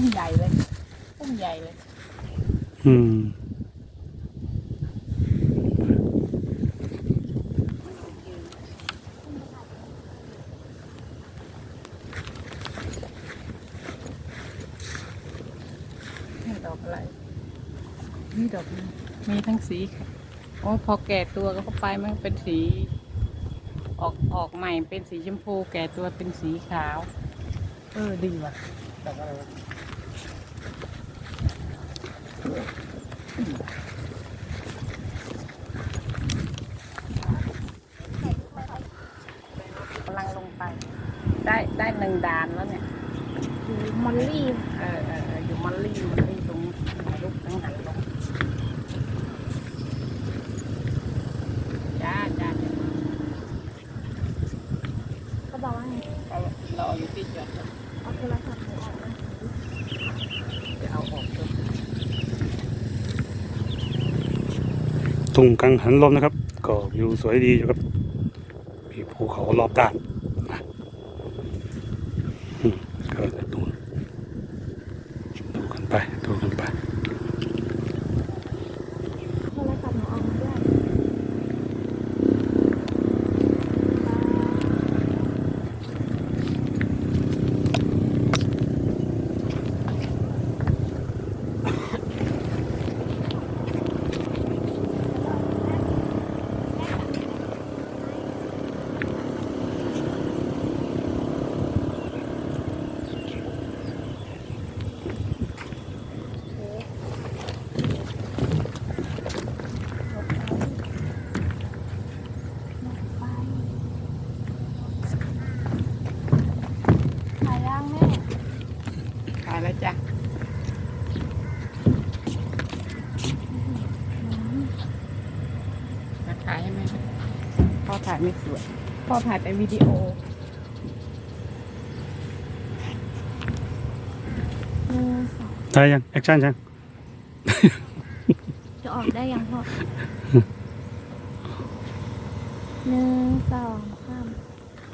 พุ่มใหญ่เลยพุ่มใหญ่เลยอืมนี่ดอกอะไรนี่ดอกนี้มีทั้งสีค่ะโอ้พอแก่ตัวก็เข้าไปมันเป็นสี ออกออกใหม่เป็นสีชมพู แก่ตัวเป็นสีขาว เออดีว่ะดอกอะไรวะกำลังลง ได้ได้หนึ่งดานแล้วเนี่ยอยู่มอลลี่เออเออเอออยู่มอลลี่มอลลี่ตรงถ่ายรูปตั้งหันลงจ้าจ้าเขาบอกว่าไงเรารออยู่ที่จอดรถเอาโทรศัพท์หนูออกนะจะเอาออกตัวทุ่งกังหันลมนะครับ ก็วิวสวยดีอยู่ครับมีภูเขารอบด้าน นะอืมก็จะดูดูกันไปดูกันไป โทรศัพท์หนูออกมาด้วย ไปถ่ายย่างแม่ ขาย แล้วจ้ะจะขายให้ไหมพ่อถ่ายไม่สวยพ่อถ่ายแต่วิดีโอหนึ่งสองได้ยัง แอคชั่นยัง จะออกได้ยังพ่อหนึ่งสอง